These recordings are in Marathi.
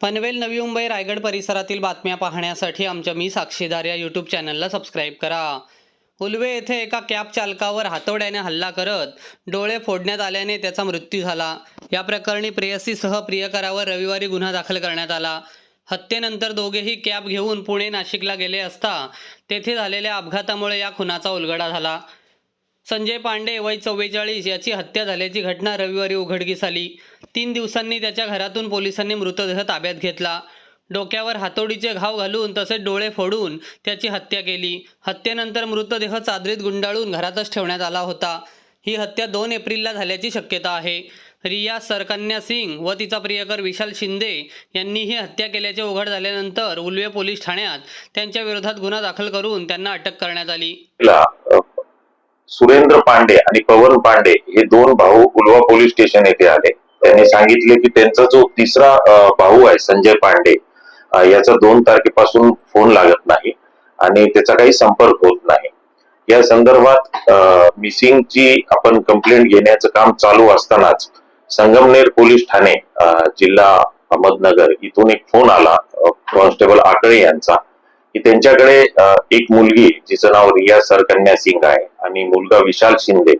पनवेल नवी मुंबई रायगड परिसरातील बातम्या पाहण्यासाठी आमच्या मी साक्षीदार या यूट्यूब चॅनलला सबस्क्राईब करा. उलवे येथे एका कॅब चालकावर हातोड्याने हल्ला करत डोळे फोडण्यात आल्याने त्याचा मृत्यू झाला. या प्रकरणी प्रेयसीसह प्रियकरावर रविवारी गुन्हा दाखल करण्यात आला. हत्येनंतर दोघेही कॅब घेऊन पुणे नाशिकला गेले असता तेथे झालेल्या अपघातामुळे या खुनाचा उलगडा झाला. संजय पांडे वय चव्वेचाळीस याची हत्या झाल्याची घटना रविवारी उघडकीस आली. तीन दिवसांनी त्याच्या घरातून पोलिसांनी मृतदेह ताब्यात घेतला. डोक्यावर हातोडीचे घाव घालून तसेच डोळे फोडून त्याची हत्या केली. हत्येनंतर मृतदेह चादरीत गुंडाळून घरातच ठेवण्यात आला होता. ही हत्या दोन एप्रिलला झाल्याची शक्यता आहे. रिया सरकन्या सिंग व तिचा प्रियकर विशाल शिंदे यांनी ही हत्या केल्याचे उघड झाल्यानंतर उल्वे पोलीस ठाण्यात त्यांच्या विरोधात गुन्हा दाखल करून त्यांना अटक करण्यात आली. सुरेंद्र पांडे आणि पवन पांडे हे दोन भाऊ उलवा पोलीस स्टेशन येथे आले. त्यांनी सांगितले की त्यांचा जो तिसरा भाऊ आहे संजय पांडे याचा दोन तारखेपासून फोन लागत नाही आणि त्याचा काही संपर्क होत नाही. या संदर्भात मिसिंगची आपण कंप्लेंट घेण्याचं काम चालू असतानाच संगमनेर पोलीस ठाणे जिल्हा अहमदनगर इथून एक फोन आला कॉन्स्टेबल आकळे यांचा. की त्यांच्याकडे एक मुलगी जिचं नाव रिया सरकन्या सिंग आहे आणि मुलगा विशाल शिंदे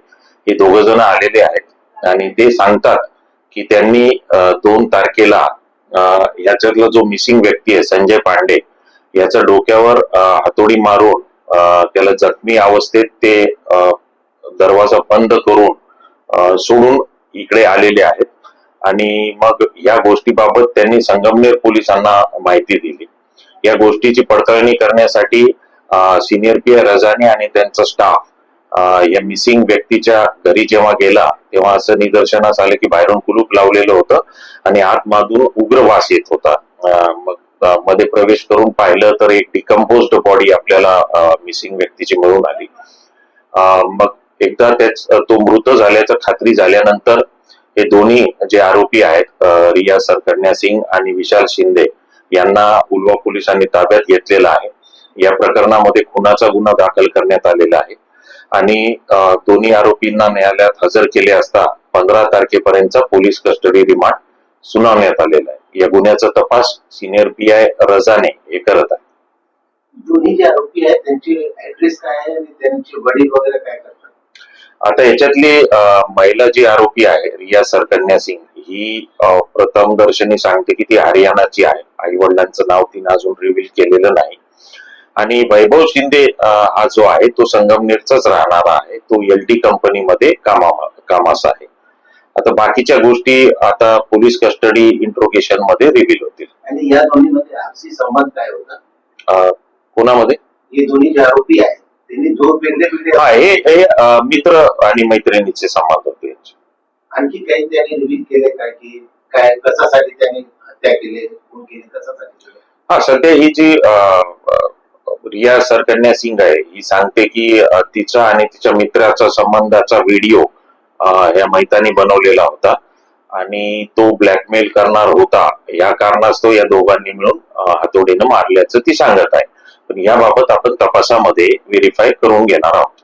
हे दोघ जण आलेले आहेत. आणि ते सांगतात की त्यांनी दोन तारखेला याच्यातला जो मिसिंग व्यक्ती आहे संजय पांडे याच्या डोक्यावर हातोडी मारून त्याला जखमी अवस्थेत ते दरवाजा बंद करून सोडून इकडे आलेले आहेत. आणि मग या गोष्टीबाबत त्यांनी संगमनेर पोलिसांना माहिती दिली. या गोष्टीची पडताळणी करण्यासाठी सिनियर पी रजाने आणि त्यांचा स्टाफ या मिसिंग व्यक्तीच्या घरी जेव्हा गेला तेव्हा असं निदर्शनास आलं की बाहेरून कुलूप लावलेलं होतं आणि आतमधून उग्र वास येत होता. मग मध्ये प्रवेश करून पाहिलं तर एक डिकम्पोज बॉडी आपल्याला मिसिंग व्यक्तीची मिळून आली. अं, मग एकदा त्याच तो मृत झाल्याचं खात्री झाल्यानंतर हे दोन्ही जे आरोपी आहेत रिया सरकन्या सिंग आणि विशाल शिंदे यांना उलवा पोलिसांनी ताब्यात घेतलेला आहे. या प्रकरणामध्ये खुनाचा गुन्हा दाखल करण्यात आलेला आहे. आणि दोन्ही आरोपींना न्यायालयात हजर केले असता पंधरा तारखेपर्यंतचा पोलीस कस्टडी रिमांड सुनावण्यात आलेला आहे. या गुन्ह्याचा तपास सिनियर पी आय रजाने हे करत आहे. दोन्ही जे आरोपी आहेत त्यांचे ऍड्रेस काय आहे आणि त्यांचे वडील वगैरे काय करतात? आता याच्यातली महिला जी आरोपी आहे रिया सरकन्या सिंग ही प्रथम दर्शनी सांगते की ती हरियाणाची आहे. आई वडिलांचं नाव तिने अजून रिव्हील केलेलं नाही. आणि वैभव शिंदे हा जो आहे तो संगमनेरचाच राहणारा आहे. तो एल टी कंपनीमध्ये कामा कामास आहे. आता बाकीच्या गोष्टी आता पोलीस कस्टडी इंट्रोगेशनमध्ये रिव्हील होतील. आणि या दोन्हीमध्ये आपसी संबंध काय होता? कोणामध्ये? हे दोन्ही जे आरोपी आहेत त्यांनी दोन वेगळे वेगळे हा मित्र आणि मैत्रिणीचे संबंध होते. आणखी काही त्यांनी रिव्हील केले काय की काय कशासाठी त्यांनी हत्या केली खून केली कशासाठी केली? हा सध्या ही जी रिया सरकन्या सिंग आहे ही सांगते की तिचा आणि तिच्या मित्राचा संबंधाचा व्हिडिओ या मैतानी बनवलेला होता. आणि तो ब्लॅकमेल करणार होता. या कारणास्तव या दोघांनी मिळून हातोडीनं मारल्याचं ती सांगत आहे. पण याबाबत आपण तपासामध्ये व्हेरीफाय करून घेणार आहोत.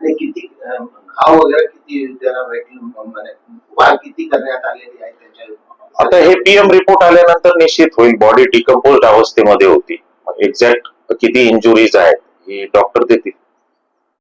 किती घाव वगैरे किती त्याला किती करण्यात आलेली आहे त्यांच्या आता हे पीएम रिपोर्ट आल्यानंतर निश्चित होईल बॉडी डिकम्पोज अवस्थेमध्ये होती. एक्झॅक्ट किती इंजुरीज आहेत हे डॉक्टर देतील.